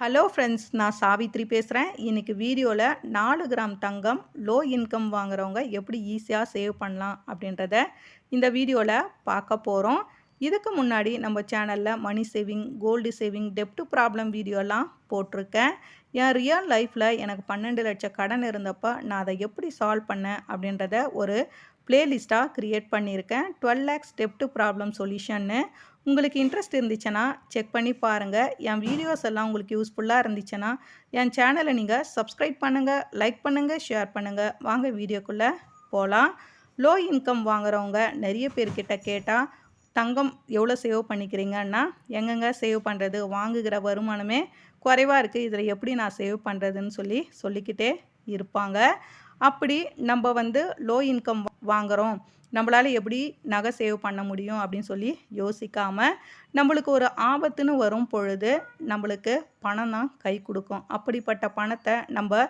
Hello friends நான் சாவித்ரி பேசுகிறேன் இன்றைக்கி வீடியோவில் நாலு கிராம் தங்கம் லோ இன்கம் வாங்குறவங்க எப்படி ஈஸியாக சேவ் பண்ணலாம் அப்படின்றத இந்த வீடியோவில் பார்க்க போகிறோம் இதுக்கு முன்னாடி நம்ம சேனலில் மணி சேவிங் கோல்டு சேவிங் டெப்ட் ப்ராப்ளம் வீடியோலாம் போட்டிருக்கேன். என் ரியல் லைஃப்பில் எனக்கு பன்னெண்டு லட்சம் கடன் இருந்தப்போ நான் அதை எப்படி சால்வ் பண்ணேன் அப்படின்றத ஒரு பிளேலிஸ்ட்டாக க்ரியேட் பண்ணியிருக்கேன். டுவெல் லேக்ஸ் டெப்ட் ப்ராப்ளம் சொல்யூஷன்னு உங்களுக்கு இன்ட்ரெஸ்ட் இருந்துச்சுன்னா செக் பண்ணி பாருங்கள் என் வீடியோஸ் எல்லாம் உங்களுக்கு யூஸ்ஃபுல்லாக இருந்துச்சுன்னா என் சேனலை நீங்கள் சப்ஸ்கிரைப் பண்ணுங்கள் லைக் பண்ணுங்கள் ஷேர் பண்ணுங்கள் வாங்க வீடியோக்குள்ளே போகலாம் லோ இன்கம் வாங்குறவங்க நிறைய பேர்கிட்ட கேட்டால் தங்கம் எவ்வளோ சேவ் பண்ணிக்கிறீங்கன்னா எங்கெங்க சேவ் பண்ணுறது வாங்குகிற வருமானமே குறைவாக இருக்குது இதில் எப்படி நான் சேவ் பண்ணுறதுன்னு சொல்லி சொல்லிக்கிட்டே இருப்பாங்க. அப்படி நம்ம வந்து லோ இன்கம் வாங்குகிறோம் நம்மளால் எப்படி நகை சேவ் பண்ண முடியும் அப்படின்னு சொல்லி யோசிக்காமல் நம்மளுக்கு ஒரு ஆபத்துன்னு வரும் பொழுது நம்மளுக்கு பணம் தான் கை கொடுக்கும். அப்படிப்பட்ட பணத்தை நம்ம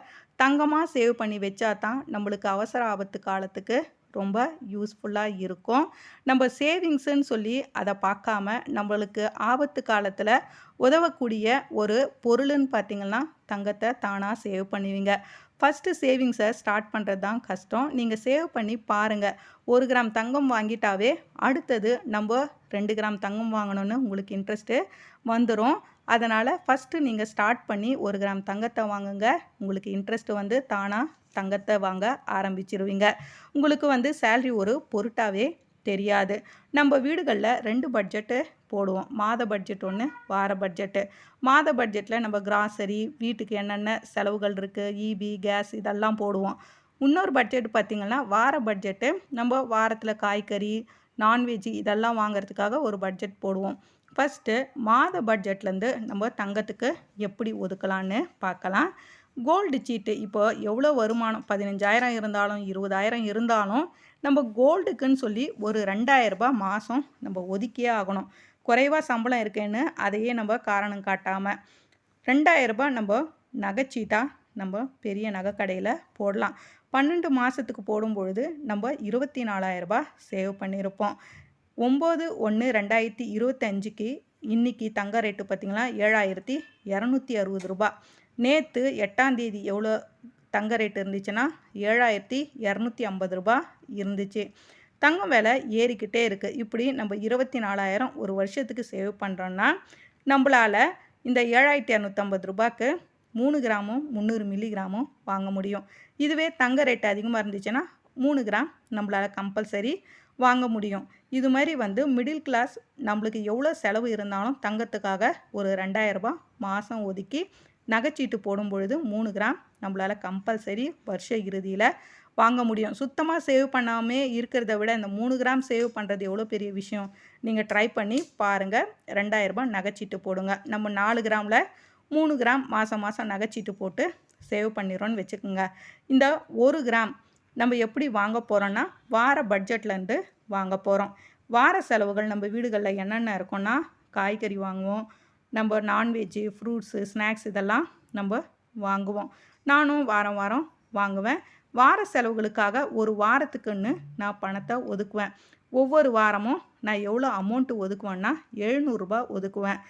தங்கமாக சேவ் பண்ணி வச்சா தான் நம்மளுக்கு அவசர ஆபத்து காலத்துக்கு ரொம்ப யூஸ்ஃபுல்லாக இருக்கும். நம்ம சேவிங்ஸுன்னு சொல்லி அதை பார்க்காம நம்மளுக்கு ஆபத்து காலத்தில் உதவக்கூடிய ஒரு பொருள்னு பார்த்திங்கன்னா தங்கத்தை தானாக சேவ் பண்ணுவீங்க. ஃபஸ்ட்டு சேவிங்ஸை ஸ்டார்ட் பண்ணுறது தான் கஷ்டம். நீங்கள் சேவ் பண்ணி பாருங்கள் ஒரு கிராம் தங்கம் வாங்கிட்டாவே அடுத்தது நம்ம ரெண்டு கிராம் தங்கம் வாங்கணும்னு உங்களுக்கு இன்ட்ரெஸ்ட்டு வந்துடும் அதனால் ஃபஸ்ட்டு நீங்கள் ஸ்டார்ட் பண்ணி ஒரு கிராம் தங்கத்தை வாங்குங்க. உங்களுக்கு இன்ட்ரெஸ்ட் வந்து தானாக தங்கத்தை வாங்க ஆரம்பிச்சிருவீங்க. உங்களுக்கு வந்து சேல்ரி ஒரு பொருட்டாவே தெரியாது. நம்ம வீடுகளில் ரெண்டு பட்ஜெட்டு போடுவோம். மாத பட்ஜெட் ஒன்று வார பட்ஜெட்டு மாத பட்ஜெட்டில் நம்ம கிராசரி வீட்டுக்கு என்னென்ன செலவுகள் இருக்குது ஈபி கேஸ் இதெல்லாம் போடுவோம். இன்னொரு பட்ஜெட் பார்த்திங்கன்னா வார பட்ஜெட்டு நம்ம வாரத்தில் காய்கறி நான்வெஜ் இதெல்லாம் வாங்குறதுக்காக ஒரு பட்ஜெட் போடுவோம். ஃபஸ்ட்டு மாத பட்ஜெட்லேருந்து நம்ம தங்கத்துக்கு எப்படி ஒதுக்கலான்னு பார்க்கலாம் கோல்டு சீட்டு. இப்போ எவ்வளோ வருமானம்? பதினஞ்சாயிரம் இருந்தாலும் இருபதாயிரம் இருந்தாலும் நம்ம கோல்டுக்குன்னு சொல்லி ஒரு ரெண்டாயிரரூபா மாதம் நம்ம ஒதுக்கியே ஆகணும். குறைவாக சம்பளம் இருக்கேன்னு அதையே நம்ம காரணம் காட்டாமல் ரெண்டாயிரரூபா நம்ம நகைச்சீட்டாக நம்ம பெரிய நகை கடையில் போடலாம். பன்னெண்டு மாதத்துக்கு போடும் பொழுது நம்ம இருபத்தி நாலாயிரரூபா சேவ் பண்ணியிருப்போம். ஒம்பது ஒன்று ரெண்டாயிரத்தி இருபத்தஞ்சிக்கு இன்றைக்கி தங்க ரேட்டு பார்த்திங்கன்னா ஏழாயிரத்தி இரநூத்தி அறுபது ரூபா நேற்று எட்டாம் தேதி எவ்வளோ தங்க ரேட் இருந்துச்சுன்னா? ஏழாயிரத்தி இரநூத்தி ஐம்பது ரூபா இருந்துச்சு. தங்கம் விலை ஏறிக்கிட்டே இருக்குது இப்படி நம்ம இருபத்தி நாலாயிரம் ஒரு வருஷத்துக்கு சேவ் பண்ணுறோன்னா நம்மளால் இந்த ஏழாயிரத்தி இரநூத்தம்பது ரூபாய்க்கு மூணு கிராமும் முந்நூறு மில்லிகிராமும் வாங்க முடியும். இதுவே தங்க ரேட் அதிகமாக இருந்துச்சுன்னா மூணு கிராம் நம்மளால் கம்பல்சரி வாங்க முடியும். இது மாதிரி வந்து மிடில் கிளாஸ் நம்மளுக்கு எவ்வளோ செலவு இருந்தாலும் தங்கத்துக்காக ஒரு ரெண்டாயிரரூபா மாதம் ஒதுக்கி நகைச்சீட்டு போடும் பொழுது மூணு கிராம் நம்மளால் கம்பல்சரி வருஷ இறுதியில் வாங்க முடியும். சுத்தமாக சேவ் பண்ணாமே இருக்கிறத விட இந்த மூணு கிராம் சேவ் பண்ணுறது எவ்வளோ பெரிய விஷயம்? நீங்கள் ட்ரை பண்ணி பாருங்கள் ரெண்டாயிரரூபா நகைச்சீட்டு போடுங்க. நம்ம நாலு கிராமில் மூணு கிராம் மாதம் மாதம் நகைச்சீட்டு போட்டு சேவ் பண்ணிடுறோன்னு வச்சுக்கோங்க. இந்த ஒரு கிராம் நம்ம எப்படி வாங்க போகிறோன்னா வார பட்ஜெட்லேருந்து வாங்க போகிறோம் வார செலவுகள் நம்ம வீடுகளில் என்னென்ன இருக்கும்னா காய்கறி வாங்குவோம் நம்ம நான்வெஜ்ஜு ஃப்ரூட்ஸு ஸ்நாக்ஸ் இதெல்லாம் நம்ம வாங்குவோம். நானும் வாரம் வாரம் வாங்குவேன். வார செலவுகளுக்காக ஒரு வாரத்துக்குன்னு நான் பணத்தை ஒதுக்குவேன். ஒவ்வொரு வாரமும் நான் எவ்வளோ அமௌண்ட்டு ஒதுக்குவேன்னா எழுநூறுபா ஒதுக்குவேன்.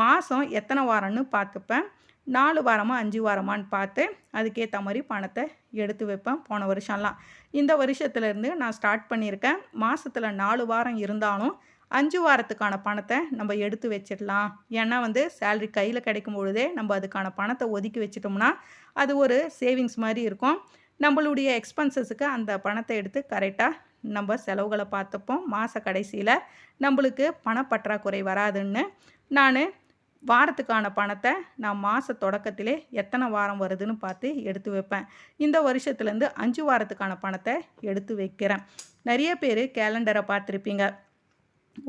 மாதம் எத்தனை வாரம்னு பார்த்துப்பேன். நாலு வாரமாக அஞ்சு வாரமான்னு பார்த்து அதுக்கேற்ற மாதிரி பணத்தை எடுத்து வைப்பேன் போன வருஷம்லாம். இந்த வருஷத்துலேருந்து நான் ஸ்டார்ட் பண்ணியிருக்கேன். மாதத்தில் நாலு வாரம் இருந்தாலும் அஞ்சு வாரத்துக்கான பணத்தை நம்ம எடுத்து வச்சிடலாம். ஏன்னா வந்து சேல்ரி கையில் கிடைக்கும் பொழுதே நம்ம அதுக்கான பணத்தை ஒதுக்கி வச்சிட்டோம்னா அது ஒரு சேவிங்ஸ் மாதிரி இருக்கும். நம்மளுடைய எக்ஸ்பென்சஸுக்கு அந்த பணத்தை எடுத்து கரெக்டாக நம்ம செலவுகளை பார்த்தப்போ மாத கடைசியில் நம்மளுக்கு பணப்பற்றாக்குறை வராதுன்னு. நான் வாரத்துக்கான பணத்தை நான் மாத தொடக்கத்திலே எத்தனை வாரம் வருதுன்னு பார்த்து எடுத்து வைப்பேன். இந்த வருஷத்துலேருந்து அஞ்சு வாரத்துக்கான பணத்தை எடுத்து வைக்கிறேன். நிறைய பேர் கேலண்டரை பார்த்துருப்பீங்க.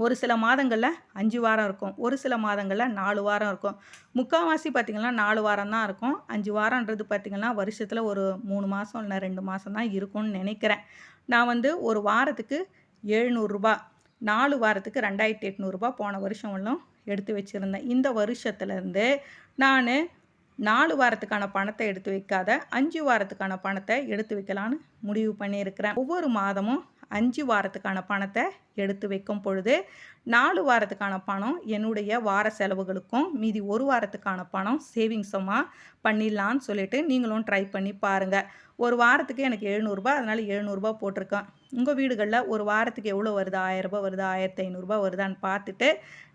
ஒரு சில மாதங்களில் அஞ்சு வாரம் இருக்கும். ஒரு சில மாதங்களில் நாலு வாரம் இருக்கும். முக்கால்வாசி பார்த்திங்கன்னா நாலு வாரம் தான் இருக்கும். அஞ்சு வாரன்றது பார்த்திங்கன்னா வருஷத்தில் ஒரு மூணு மாதம் இல்லை ரெண்டு மாதம் தான் இருக்கும்னு நினைக்கிறேன். நான் வந்து ஒரு வாரத்துக்கு எழுநூறுரூபா நாலு வாரத்துக்கு ரெண்டாயிரத்தி எட்நூறுபா போன வருஷம் ஒன்றும் எடுத்து வச்சுருந்தேன். இந்த வருஷத்துலேருந்து நான் நாலு வாரத்துக்கான பணத்தை எடுத்து வைக்காத அஞ்சு வாரத்துக்கான பணத்தை எடுத்து வைக்கலான்னு முடிவு பண்ணியிருக்கிறேன். ஒவ்வொரு மாதமும் அஞ்சு வாரத்துக்கான பணத்தை எடுத்து வைக்கும் பொழுது நாலு வாரத்துக்கான பணம் என்னுடைய வார செலவுகளுக்கும் மீதி ஒரு வாரத்துக்கான பணம் சேவிங்ஸமாக பண்ணிடலான்னு சொல்லிட்டு நீங்களும் ட்ரை பண்ணி பாருங்கள் ஒரு வாரத்துக்கு எனக்கு எழுநூறுபா அதனால் எழுநூறுபா போட்டிருக்கேன். உங்கள் வீடுகளில் ஒரு வாரத்துக்கு எவ்வளோ வருது? ஆயரரூபா வருது? ஆயிரத்தி ஐநூறுரூபா வருதான்னு பார்த்துட்டு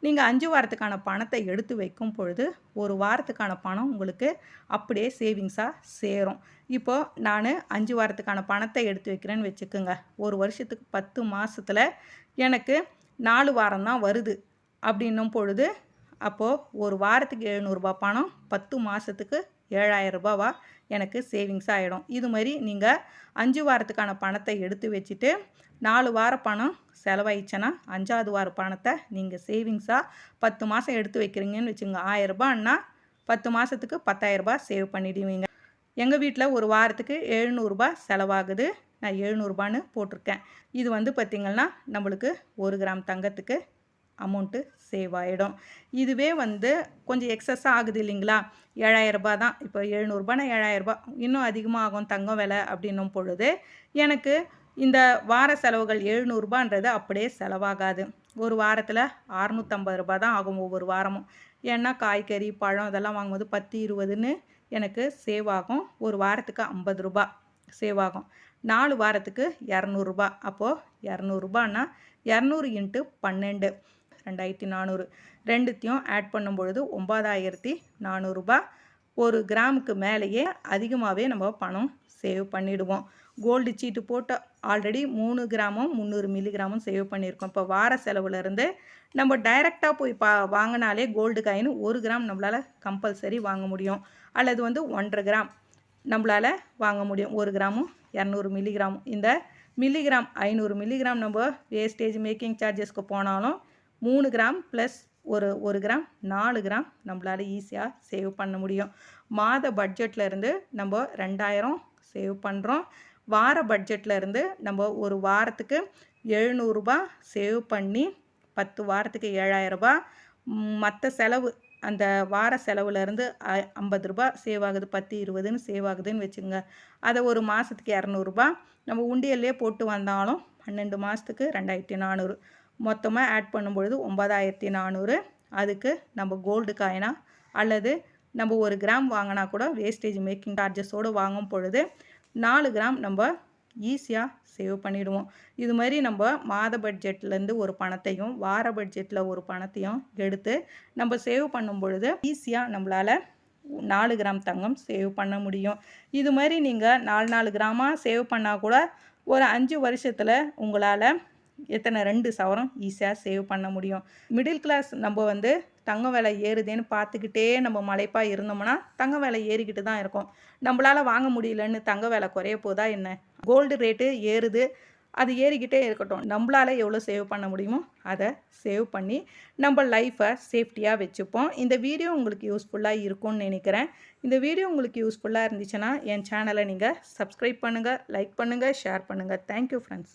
நீங்கள் அஞ்சு வாரத்துக்கான பணத்தை எடுத்து வைக்கும் பொழுது ஒரு வாரத்துக்கான பணம் உங்களுக்கு அப்படியே சேவிங்ஸாக சேரும். இப்போது நான் அஞ்சு வாரத்துக்கான பணத்தை எடுத்து வைக்கிறேன்னு வச்சுக்கோங்க. ஒரு வருஷத்துக்கு பத்து மாதத்தில் எனக்கு நாலு வாரம் தான் வருது. அப்படின்னும் பொழுது அப்போது ஒரு வாரத்துக்கு எழுநூறுபா பணம் பத்து மாதத்துக்கு ஏழாயிரம் ரூபாவா எனக்கு சேவிங்ஸ் ஆகிடும் இது மாதிரி நீங்கள் அஞ்சு வாரத்துக்கான பணத்தை எடுத்து வச்சுட்டு நாலு வார பணம் செலவாயிடுச்சுன்னா அஞ்சாவது வார பணத்தை நீங்கள் சேவிங்ஸாக பத்து மாதம் எடுத்து வைக்கிறீங்கன்னு வச்சுங்க ஆயிரரூபான்னா பத்து மாதத்துக்கு பத்தாயிரரூபா சேவ் பண்ணிடுவீங்க. எங்கள் வீட்டில் ஒரு வாரத்துக்கு எழுநூறுபா செலவாகுது. நான் எழுநூறுபான்னு போட்டிருக்கேன். இது வந்து பார்த்திங்கன்னா நம்மளுக்கு ஒரு கிராம் தங்கத்துக்கு அமௌண்ட்டு சேவ் ஆகிடும் இதுவே வந்து கொஞ்சம் எக்ஸஸாக ஆகுது இல்லைங்களா? ஏழாயிரரூபா தான். இப்போ எழுநூறுபானா ஏழாயிரரூபா இன்னும் அதிகமாக ஆகும் தங்கம் விலை அப்படின்னும் பொழுது எனக்கு இந்த வார செலவுகள் எழுநூறுபான்றது அப்படியே செலவாகாது. ஒரு வாரத்தில் அறநூற்றம்பது ரூபா தான் ஆகும் ஒவ்வொரு வாரமும். ஏன்னா காய்கறி பழம் இதெல்லாம் வாங்கும்போது பத்து இருபதுன்னு எனக்கு சேவ் ஆகும். ஒரு வாரத்துக்கு ஐம்பது ரூபா சேவ் ஆகும். நாலு வாரத்துக்கு இரநூறுபா அப்போது இரநூறுபான்னா இரநூறு இன்ட்டு பன்னெண்டு. ரெண்டாயிரத்தி நானூறு. ரெண்டுத்தையும் ஆட் பண்ணும் பொழுது ஒம்பதாயிரத்தி நானூறுரூபா ஒரு கிராமுக்கு மேலேயே அதிகமாகவே நம்ம பணம் சேவ் பண்ணிவிடுவோம் கோல்டு சீட்டு போட்டு ஆல்ரெடி மூணு கிராமும் முந்நூறு மில்லிகிராமும் சேவ் பண்ணியிருக்கோம். இப்போ வார செலவுலேருந்து நம்ம டைரெக்டாக போய் பா வாங்கினாலே கோல்டு காயின் ஒரு கிராம் நம்மளால் கம்பல்சரி வாங்க முடியும். அல்லது வந்து ஒன்றரை கிராம் நம்மளால் வாங்க முடியும். ஒரு கிராமும் இரநூறு மில்லிகிராமும் இந்த மில்லிகிராம் ஐநூறு மில்லிகிராம் நம்ம வேஸ்டேஜ் மேக்கிங் சார்ஜஸ்க்கு போனாலும் மூணு கிராம் ப்ளஸ் ஒரு ஒரு கிராம் நாலு கிராம் நம்மளால் ஈஸியாக சேவ் பண்ண முடியும். மாத பட்ஜெட்டில் இருந்து நம்ம ரெண்டாயிரம் சேவ் பண்ணுறோம் வார பட்ஜெட்டில் இருந்து நம்ம ஒரு வாரத்துக்கு எழுநூறுபா சேவ் பண்ணி பத்து வாரத்துக்கு ஏழாயிரரூபா மற்ற செலவு அந்த வார செலவுலேருந்து ஐம்பது ரூபா சேவ் ஆகுது பத்து இருபதுன்னு சேவ் ஆகுதுன்னு வச்சுங்க அதை ஒரு மாதத்துக்கு இரநூறுபா நம்ம உண்டியல்லே போட்டு வந்தாலும் பன்னெண்டு மாதத்துக்கு ரெண்டாயிரத்தி நானூறு. மொத்தமாக ஆட் பண்ணும்பொழுது ஒம்பதாயிரத்தி நானூறு. அதுக்கு நம்ம கோல்டு காயினாக அல்லது நம்ம ஒரு கிராம் வாங்கினா கூட வேஸ்டேஜ் மேக்கிங் சார்ஜஸோடு வாங்கும் பொழுது நாலு கிராம் நம்ம ஈஸியாக சேவ் பண்ணிவிடுவோம் இது மாதிரி நம்ம மாத பட்ஜெட்லேருந்து ஒரு பணத்தையும் வார பட்ஜெட்டில் ஒரு பணத்தையும் எடுத்து நம்ம சேவ் பண்ணும் பொழுது ஈஸியாக நம்மளால் நாலு கிராம் தங்கம் சேவ் பண்ண முடியும். இது மாதிரி நீங்கள் நாலு நாலு கிராமாக சேவ் பண்ணால் கூட ஒரு அஞ்சு வருஷத்தில் உங்களால் எத்தனை ரெண்டு சவரம் ஈஸியாக சேவ் பண்ண முடியும். மிடில் கிளாஸ் நம்ம வந்து தங்க விலை ஏறுதேன்னு பார்த்துக்கிட்டே நம்ம மலைப்பாக இருந்தோம்னா தங்க விலை ஏறிக்கிட்டு தான் இருக்கும். நம்மளால் வாங்க முடியலன்னு தங்க விலை குறைய போதா என்ன? கோல்டு ரேட்டு ஏறுது. அது ஏறிக்கிட்டே இருக்கட்டும். நம்மளால் எவ்வளோ சேவ் பண்ண முடியுமோ அதை சேவ் பண்ணி நம்ம லைஃப்பை சேஃப்டியாக வச்சுப்போம். இந்த வீடியோ உங்களுக்கு யூஸ்ஃபுல்லாக இருக்கும்னு நினைக்கிறேன். இந்த வீடியோ உங்களுக்கு யூஸ்ஃபுல்லாக இருந்துச்சுன்னா என் சேனலை நீங்கள் சப்ஸ்கிரைப் பண்ணுங்கள் லைக் பண்ணுங்கள் ஷேர் பண்ணுங்கள் தேங்க்யூ ஃப்ரெண்ட்ஸ்